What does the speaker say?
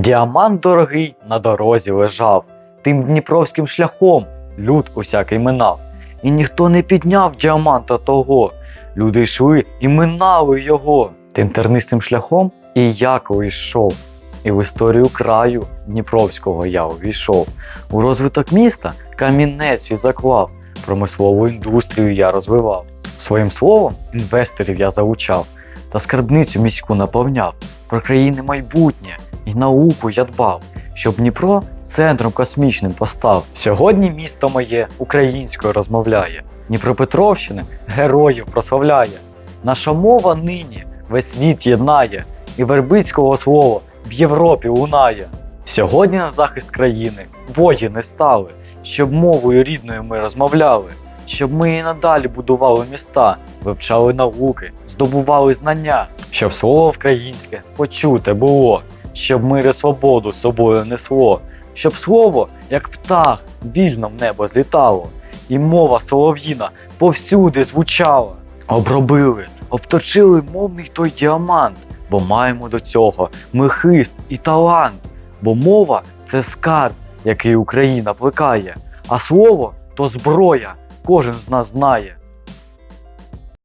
Діамант дорогий на дорозі лежав, тим дніпровським шляхом люд усякий минав. І ніхто не підняв діаманта того. Люди йшли і минали його. Тим тернистим шляхом і я йшов. І в історію краю Дніпровського я увійшов. У розвиток міста камінець свій заклав, промислову індустрію я розвивав. Своїм словом інвесторів я залучав та скарбницю міську наповняв. Про країни майбутнє і науку я дбав, щоб Дніпро центром космічним постав. Сьогодні місто моє українською розмовляє. Дніпропетровщини героїв прославляє. Наша мова нині весь світ єднає, і вербицького слово в Європі лунає. Сьогодні на захист країни воїни стали, щоб мовою рідною ми розмовляли, щоб ми і надалі будували міста, вивчали науки, здобували знання, щоб слово українське почуте було, щоб мир і свободу собою несло, щоб слово, як птах, вільно в небо злітало, і мова солов'їна повсюди звучала. Обробили, обточили мовний той діамант, бо маємо до цього ми хист і талант. Бо мова це скарб, який Україна плекає, а слово то зброя, кожен з нас знає.